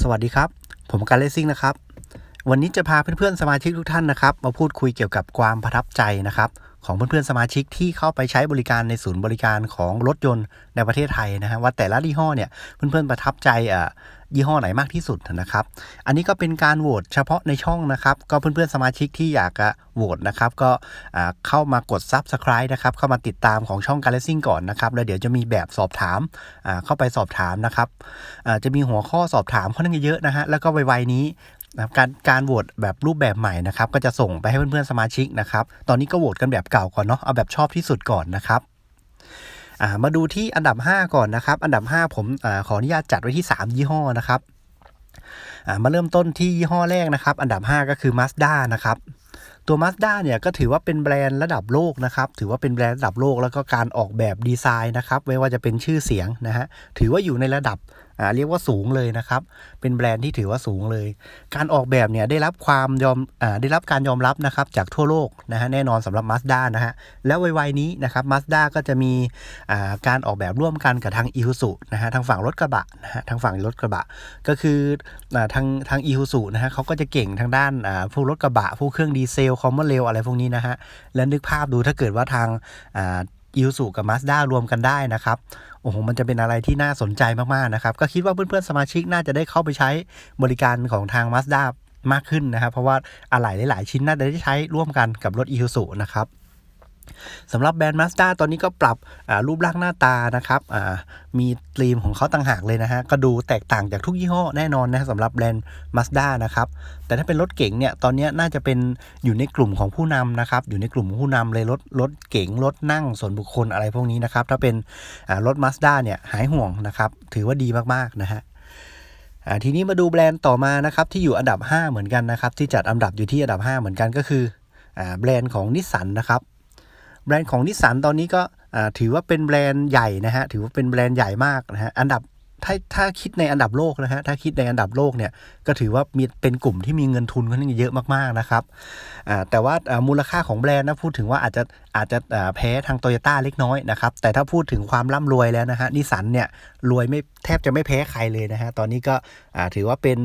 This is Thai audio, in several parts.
สวัสดีครับ ผมการเลสซิ่งนะครับ วันนี้จะพาเพื่อนๆสมาชิกทุกท่านนะครับ มาพูดคุยเกี่ยวกับความประทับใจนะครับ ของเพื่อนๆสมาชิกที่เข้าไปใช้บริการในศูนย์บริการของรถยนต์ในประเทศไทยนะฮะว่าแต่ละยี่ห้อเนี่ยเพื่อนๆประทับใจอะ ยี่ห้อไหนมากที่สุดนะครับ อันนี้ก็เป็นการโหวตเฉพาะในช่องนะครับ ก็เพื่อนๆสมาชิกที่อยากจะโหวตนะครับ ก็เข้ามากด Subscribe นะครับ เข้ามาติดตามของช่องการเลสซิ่งก่อนนะครับ แล้วเดี๋ยวจะมีแบบสอบถามเข้าไปสอบถามนะครับจะมีหัวข้อสอบถามค่อนข้างเยอะนะฮะ แล้วก็ไวๆนี้นะการการโหวตแบบรูปแบบใหม่นะครับ ก็จะส่งไปให้เพื่อนๆสมาชิกนะครับ ตอนนี้ก็โหวตกันแบบเก่าก่อนเนาะ เอาแบบชอบที่สุดก่อนนะครับ มาดูที่อันดับ 5 ก่อนนะครับ อันดับ 5 ผมอขออนุญาตจัดไว้ที่ 3 ยี่ห้อนะครับามาเริ่มต้นที่ยี่ห้อแรกนะครับ อันดับ 5 ก็คือ Mazda นะครับตัว Mazda เนี่ยก็ถือว่าเป็นแบรนด์ระดับโลกนะครับ ถือว่าเป็นแบรนด์ระดับโลกแล้วก็การออกแบบดีไซน์นะครับ ไม่ว่าจะเป็นชื่อเสียงนะฮะ ถือว่าอยู่ในระดับ เรียกว่าสูงเลยนะครับ เป็นแบรนด์ที่ถือว่าสูงเลย การออกแบบเนี่ยได้รับความยอมอได้รับการยอมรับนะครับจากทั่วโลกนะฮะแน่นอนสำหรับ Mazda นะฮะแล้วไวๆนี้นะครับ Mazda ก็จะมีาการออกแบบร่วมกันกับทาง i ี u z u นะฮะทางฝั่งรถกระบะนะฮะทางฝั่งรถกระบะ ก็คืออทางทาง i ี u z u นะฮะเขาก็จะเก่งทางด้านาพวกรถกระบะพวกเครื่องดีเซลคอมเมอนเรลอะไรพวกนี้นะฮะแล้วนึกภาพดูถ้าเกิดว่าทาง อ่า i ี u z u กับมาสด้ารวมกันได้นะครับ โอ้โห มันจะเป็นอะไรที่น่าสนใจมาก ๆ นะครับ ก็คิดว่าเพื่อน ๆ สมาชิกน่าจะได้เข้าไปใช้บริการของทางมาสด้ามากขึ้นนะครับ เพราะว่าอะไหล่หลาย ๆ ชิ้นน่าจะได้ใช้ร่วมกันกับรถอิลสุนะครับ สำหรับแบรนด์ Mazda ตอนนี้ก็ปรับรูปร่างหน้าตานะครับมีธีมของเขาต่างหากเลยนะฮะ ก็ดูแตกต่างจากทุกยี่ห้อแน่นอนนะสำหรับแบรนด์ Mazda นะครับ แต่ถ้าเป็นรถเก๋งเนี่ย ตอนนี้น่าจะเป็นอยู่ในกลุ่มของผู้นำนะครับ อยู่ในกลุ่มผู้นำเลยรถรถเก๋งรถนั่งส่วนบุคคลอะไรพวกนี้นะครับ ถ้าเป็นรถ Mazda เนี่ยหายห่วงนะครับ ถือว่าดีมากๆนะฮะทีนี้มาดูแบรนด์ต่อมานะครับที่อยู่อันดับ 5 เหมือนกันนะครับที่จัดอันดับอยู่ที่อันดับ 5 เหมือนกันก็คือแบรนด์ของนิสสันนะครับ แบรนด์ของนิสสันตอนนี้ก็ถือว่าเป็นแบรนด์ใหญ่นะฮะถือว่าเป็นแบรนด์ใหญ่มากนะฮะอันดับ ถ้าถ้าคิดในอันดับโลกนะฮะถ้าคิดในอันดับโลกเนี่ยก็ถือว่ามีเป็นกลุ่มที่มีเงินทุนค่อนข้างเยอะมากๆนะครับแต่ว่ามูลค่าของแบรนด์นะพูดถึงว่าอาจจะอาจจะแพ้ทางโตโยต้าเล็กน้อยนะครับแต่ถ้าพูดถึงความร่ำรวยแล้วนะฮะนิสันเนี่ยรวยไม่แทบจะไม่แพ้ใครเลยนะฮะตอนนี้ก็ถือว่าเป็น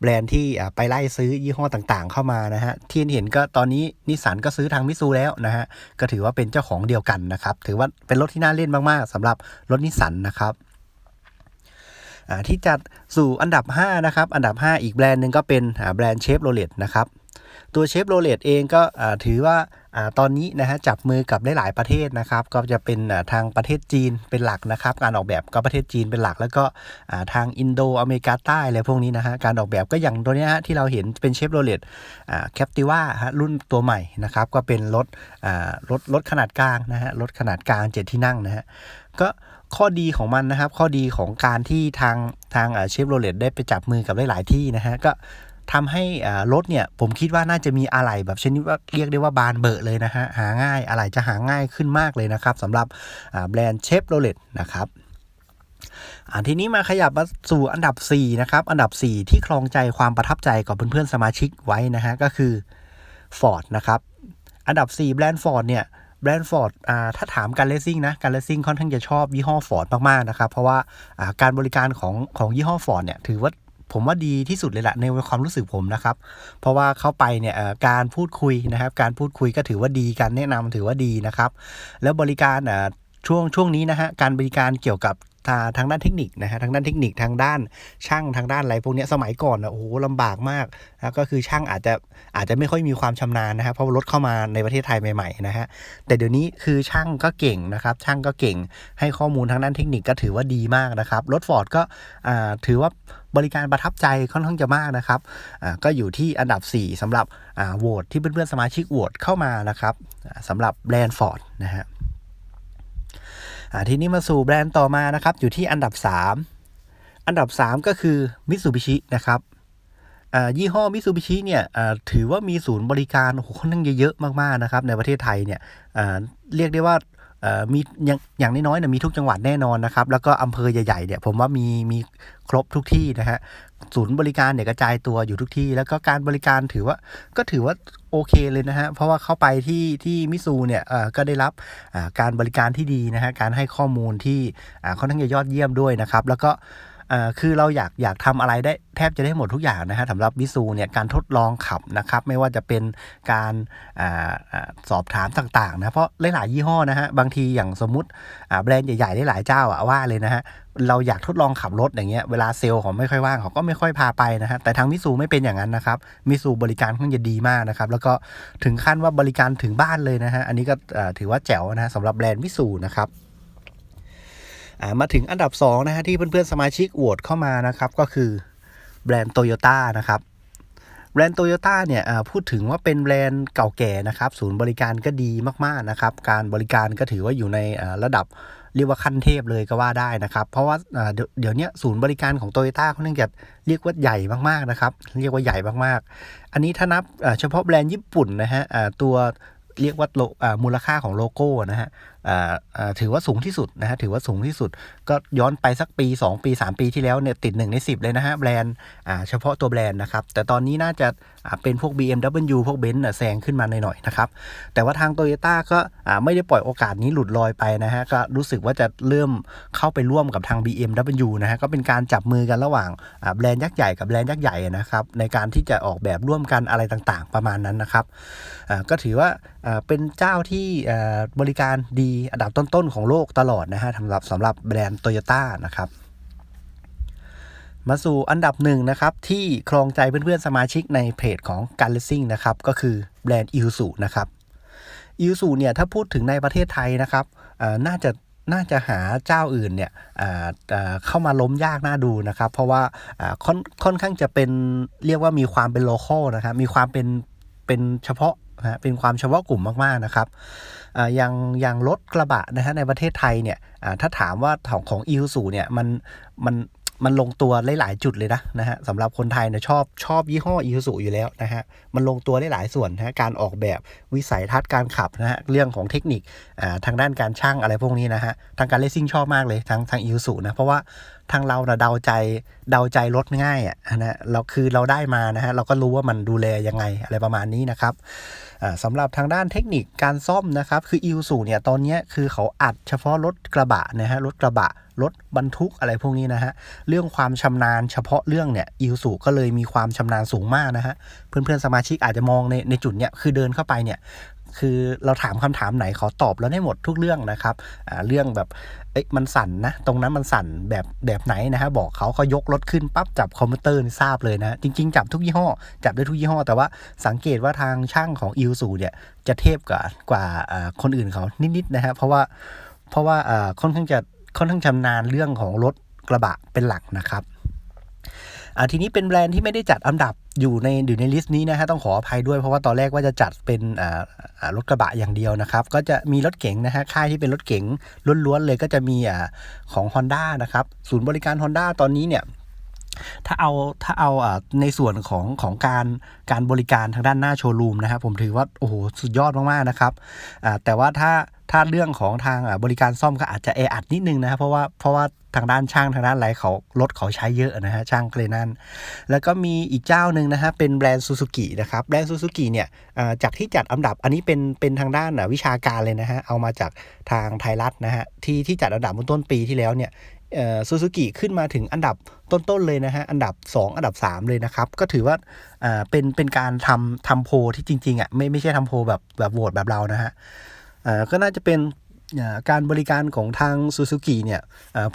แบรนด์ที่ไปไล่ซื้อยี่ห้อต่างๆ เข้ามานะฮะที่เห็นก็ตอนนี้นิสันก็ซื้อทางมิซูแล้วนะฮะก็ถือว่าเป็นเจ้าของเดียวกันนะครับถือว่าเป็นรถที่น่าเล่นมากๆสำหรับรถนิสันนะครับ ที่จัดสู่อันดับ 5 นะครับ อันดับ 5 อีกแบรนด์หนึ่งก็เป็นแบรนด์เชฟโรเลตนะครับ ตัวเชฟโรเลตเองก็ถือว่าตอนนี้นะฮะจับมือกับหลายๆประเทศนะครับ ก็จะเป็นทางประเทศจีนเป็นหลักนะครับ การออกแบบก็ประเทศจีนเป็นหลัก แล้วก็ทางอินโดอเมริกาใต้อะไรพวกนี้นะฮะการออกแบบก็อย่างตัวนี้ฮะที่เราเห็นเป็นเชฟโรเลตแคปติว่ารุ่นตัวใหม่นะครับ ก็เป็นรถรถรถขนาดกลางนะฮะรถขนาดกลางเจ็ดที่นั่งนะฮะก็ข้อดีของมันนะครับ ข้อดีของการที่ทางทางเชฟโรเลตได้ไปจับมือกับหลาย ๆ ที่นะฮะก็ ทำให้รถเนี่ยผมคิดว่าน่าจะมีอะไหล่แบบชนิดว่าเรียกได้ว่าบานเบอะเลยนะฮะหาง่ายอะไหล่จะหาง่ายขึ้นมากเลยนะครับสำหรับแบรนด์เชฟโรเลตนะครับทีนี้มาขยับมาสู่อันดับ 4 นะครับ อันดับ 4 ที่ครองใจความประทับใจกับเพื่อนๆสมาชิกไว้นะฮะก็คือ Ford นะครับ อันดับ 4 แบรนด์ Ford เนี่ยแบรนด์ฟอร์ดถ้าถามการเลสซิ่งนะการเลสซิ่งค่อนข้างจะชอบยี่ห้อฟอร์ดมากๆนะครับ เพราะว่าการบริการของของยี่ห้อฟอร์ดเนี่ยถือว่า ผมว่าดีที่สุดเลยแหละในความรู้สึกผมนะครับ เพราะว่าเข้าไปเนี่ยการพูดคุยนะครับ การพูดคุยก็ถือว่าดีการแนะนำถือว่าดีนะครับ แล้วบริการช่วงช่วงนี้นะฮะการบริการเกี่ยวกับ ทางด้านเทคนิคนะฮะทางด้านเทคนิคทางด้านช่างทางด้านอะไรพวกนี้สมัยก่อนนะโอ้โหลำบากมากนะก็คือช่างอาจจะอาจจะไม่ค่อยมีความชำนาญนะครับเพราะรถเข้ามาในประเทศไทยใหม่ๆนะฮะแต่เดี๋ยวนี้คือช่างก็เก่งนะครับช่างก็เก่งให้ข้อมูลทางด้านเทคนิคก็ถือว่าดีมากนะครับรถฟอร์ดก็ถือว่าบริการประทับใจค่อนข้างจะมากนะครับก็อยู่ที่อันดับ 4สำหรับโหวตที่เพื่อนๆสมาชิกโหวตเข้ามานะครับสำหรับแบรนด์ฟอร์ดนะฮะ ทีนี้มาสู่แบรนด์ต่อมานะครับ อยู่ที่อันดับ 3 อันดับ 3 ก็คือมิตซูบิชินะครับยี่ห้อมิตซูบิชิเนี่ยถือว่ามีศูนย์บริการโอ้โหค่อนข้างเยอะมากๆนะครับ ในประเทศไทยเนี่ยเรียกได้ว่า มีอย่างอย่างน้อยๆเนี่ยมีทุกจังหวัดแน่นอนนะครับ แล้วก็อำเภอใหญ่ๆเนี่ยผมว่ามีมีครบทุกที่นะฮะศูนย์บริการเนี่ยกระจายตัวอยู่ทุกที่ แล้วก็การบริการถือว่าก็ถือว่าโอเคเลยนะฮะเพราะว่าเข้าไปที่ที่มิซูเนี่ยก็ได้รับการบริการที่ดีนะฮะการให้ข้อมูลที่ค่อนข้างจะยอดเยี่ยมด้วยนะครับ แล้วก็ อ่าคือเราอยากอยากทำอะไรได้แทบจะได้หมดทุกอย่างนะฮะสำหรับวิสูเนี่ยการทดลองขับนะครับไม่ว่าจะเป็นการอาอ่าสอบถามต่างๆนะเพราะหลายๆยี่ห้อนะฮะบางทีอย่างสมมุติอ่าแบรนด์ใหญ่ๆได้หลายเจ้าอะว่าเลยนะฮะเราอยากทดลองขับรถอย่างเงี้ยเวลาเซลล์เขาไม่ค่อยว่างเขาก็ไม่ค่อยพาไปนะฮะแต่ทางมิสูไม่เป็นอย่างนั้นนะครับมิสูบริการค่อนข้างจะดีมากนะครับแล้วก็ถึงขั้นว่าบริการถึงบ้านเลยนะฮะอันนี้ก็ถือว่าแจ๋วนะฮะสำหรับแบรนด์มิสูนะครับ มาถึงอันดับ2นะฮะที่เพื่อนๆสมาชิกโหวตเข้ามานะครับก็คือแบรนด์โตโยต้านะครับแบรนด์โตโยต้าเนี่ยพูดถึงว่าเป็นแบรนด์เก่าแก่นะครับศูนย์บริการก็ดีมากๆนะครับการบริการก็ถือว่าอยู่ในระดับเรียกว่าขั้นเทพเลยก็ว่าได้นะครับ เพราะว่าเดี๋ยวนี้ศูนย์บริการของโตโยต้าเขาเนื่องจากเรียกว่าใหญ่มากๆนะครับ เรียกว่าใหญ่มากๆ อันนี้ถ้านับเฉพาะแบรนด์ญี่ปุ่นนะฮะตัว เรียกว่าโล่มูลค่าของโลโก้นะฮะถือว่าสูงที่สุดนะฮะถือว่าสูงที่สุด ก็ย้อนไปสักปี 2 ปี 3 ปีที่แล้วเนี่ยติด 1 ใน 10 เลยนะฮะแบรนด์เฉพาะตัวแบรนด์นะครับ แต่ตอนนี้น่าจะเป็นพวก BMW พวกเบนซ์แซงขึ้นมาหน่อยๆนะครับ แต่ว่าทาง t o y ยต้ก็ไม่ได้ปล่อยโอกาสนี้หลุดลอยไปนะฮะ ก็รู้สึกว่าจะเริ่มเข้าไปร่วมกับทาง BMW นะฮะ ก็เป็นการจับมือกันระหว่างแบรนด์ยักษ์ใหญ่กับแบรนด์ยักษ์ใหญ่นะครับ ในการที่จะออกแบบร่วมกันอะไรต่างๆ ประมาณนั้นนะครับ ก็ถือว่าเป็นเจ้าที่บริการดีอันดับต้นๆของโลกตลอดนะฮะสำหรับสำหรับแบรนด์โตโยต้านะครับ มาสู่อันดับหนึ่งนะครับ ที่ครองใจเพื่อนๆสมาชิกในเพจของการเลสซิ่งนะครับ ก็คือแบรนด์อิ u ูนะครับอิ u ูเนี่ยถ้าพูดถึงในประเทศไทยนะครับอ่าน่าจะน่าจะหาเจ้าอื่นเนี่ยอ่อเข้ามาล้มยากน่าดูนะครับ เพราะว่าอ่าค่อนค่อนข้างจะเป็นเรียกว่ามีความเป็นโลคอลนะครับ มีความเป็นเป็นเฉพาะนะเป็นความเฉพาะกลุ่มมากๆนะครับอ่อย่างอย่างรถกระบะนะฮะในประเทศไทยเนี่ยอ่าถ้าถามว่าของของอิ u ูเนี่ยมันมัน มันลงตัวหลาย ๆ จุดเลยนะนะฮะสำหรับคนไทยเนี่ยชอบชอบยี่ห้ออี u ูอยู่แล้วนะฮะมันลงตัวได้หลายส่วนนะฮะการออกแบบวิสัยทัศน์การขับนะฮะเรื่องของเทคนิคอ่าทางด้านการช่างอะไรพวกนี้นะฮะทางการเลสซิ่งชอบมากเลยทางทางอี u ูนะเพราะว่า ทางเราเนะเดาใจเดาใจรถง่ายอะนะเราคือเราได้มานะฮะเราก็รู้ว่ามันดูแลยังไงอะไรประมาณนี้นะครับสำหรับทางด้านเทคนิคการซ่อมนะครับคืออี u ูเนี่ยตอนเนี้ยคือเขาอัดเฉพาะรถกระบะนะฮะรถกระบะรถบรรทุกอะไรพวกนี้นะฮะเรื่องความชำนาญเฉพาะเรื่องเนี่ยอิวสุก็เลยมีความชำนาญสูงมากนะฮะเพื่อนๆสมาชิกอาจจะมองในในจุดเนี้ยคือเดินเข้าไปเนี่ย คือเราถามคำถามไหนเขาตอบแล้วได้หมดทุกเรื่องนะครับเรื่องแบบเอ๊ะมันสั่นนะ ตรงนั้นมันสั่นแบบแบบไหนนะฮะบอกเขาเขายกรถขึ้นปั๊บจับคอมพิวเตอร์ทราบเลยนะจริง ๆ จับทุกยี่ห้อ จับได้ทุกยี่ห้อ แต่ว่าสังเกตว่าทางช่างของอิวสุเนี่ยจะเทพกว่ากว่าคนอื่นเขานิดๆนะฮะเพราะว่าเพราะว่าค่อนข้างจะค่อนข้างชำนาญเรื่องของรถกระบะเป็นหลักนะครับอ่าทีนี้เป็นแบรนด์ที่ไม่ได้จัดอันดับ อยู่ในอยู่ในลิสต์นี้นะฮะต้องขออภัยด้วยเพราะว่าตอนแรกว่าจะจัดเป็นอ่ารถกระบะอย่างเดียวนะครับ ก็จะมีรถเก๋งนะฮะค่ายที่เป็นรถเก๋งล้วนๆเลยก็จะมีอ่าของ Honda นะครับศูนย์บริการ Honda ตอนนี้เนี่ย ถ้าเอาถ้าเอาในส่วนของของการการบริการทางด้านหน้าโชว์รูมนะครับผมถือว่าโอ้โหสุดยอดมากๆนะครับแต่ว่าถ้าถ้าเรื่องของทางบริการซ่อมก็อาจจะแออัดนิดนึงนะครับเพราะว่าเพราะว่าทางด้านช่างทางด้านไรเขารถเขาใช้เยอะนะฮะช่างเกรนั่นแล้วก็มีอีกเจ้าหนึ่งนะฮะเป็นแบรนด์ซูซูกินะครับแบรนด์ซูซูกิเนี่ยจากที่จัดอันดับอันนี้เป็นเป็นทางด้านวิชาการเลยนะฮะเอามาจากทางไทยรัฐนะฮะที่ที่จัดอันดับเมื่อต้นปีที่แล้วเนี่ย ซูซูกิขึ้นมาถึงอันดับต้น ๆ เลยนะฮะ อันดับ 2 อันดับ 3 เลยนะครับ ก็ถือว่าอ่าเป็นเป็นการทำทำโพที่จริง ๆ อะ ไม่ไม่ใช่ทำโพแบบแบบโหวตแบบเรานะฮะอ่าก็น่าจะเป็น การบริการของทางซูซูกิเนี่ย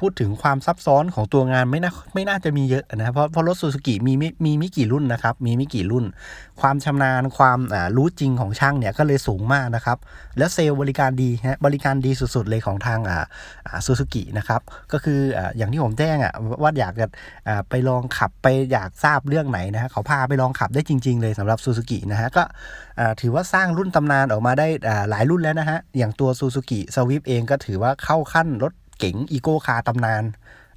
พูดถึงความซับซ้อนของตัวงานไม่น่าไม่น่าจะมีเยอะนะครับเพราะเพราะรถซูซูกิมีไม่มีไม่กี่รุ่นนะครับมีไม่กี่รุ่น ความชำนาญความรู้จริงของช่างเนี่ยก็เลยสูงมากนะครับ แล้วเซลล์บริการดีฮะบริการดีสุดๆเลยของทางซูซูกินะครับก็คืออย่างที่ผมแจ้งอะว่าอยากจะไปลองขับไปอยากทราบเรื่องไหนนะฮะเขาพาไปลองขับได้จริง ๆ เลยสำหรับซูซูกินะฮะก็ถือว่าสร้างรุ่นตำนานออกมาได้หลายรุ่นแล้วนะฮะอย่างตัวซูซูกิวิฟเองก็ถือว่าเข้าขั้นรถเก๋งอีโก้คาร์ตำนาน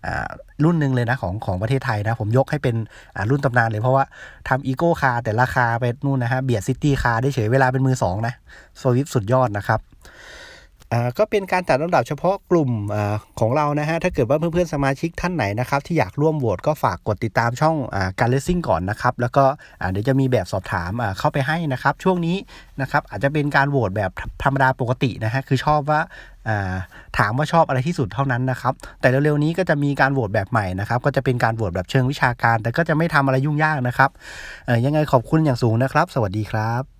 อ่ารุ่นหนึ่งเลยนะของของประเทศไทยนะ ผมยกให้เป็นอ่ารุ่นตำนานเลยเพราะว่าทำอีโก้คาร์แต่ราคาไปนู่นนะฮะเบียดซิตี้คาร์ได้เฉยเวลาเป็นมือสองนะสวิฟสุดยอดนะครับ ก็เป็นการจัดลำดับเฉพาะกลุ่มอของเรานะฮะถ้าเกิดว่าเพื่อนๆสมาชิกท่านไหนนะครับที่อยากร่วมโหวตก็ฝากกดติดตามช่องอการเลสซิ่งก่อนนะครับ แล้วก็เดี๋ยวจะมีแบบสอบถามเข้าไปให้นะครับ ช่วงนี้นะครับอาจจะเป็นการโหวตแบบธรรมดาปกตินะฮะคือชอบว่าถามว่าชอบอะไรที่สุดเท่านั้นนะครับ แต่เร็วๆนี้ก็จะมีการโหวตแบบใหม่นะครับ ก็จะเป็นการโหวตแบบเชิงวิชาการ แต่ก็จะไม่ทำอะไรยุ่งยากนะครับยังไงขอบคุณอย่างสูงนะครับ สวัสดีครับ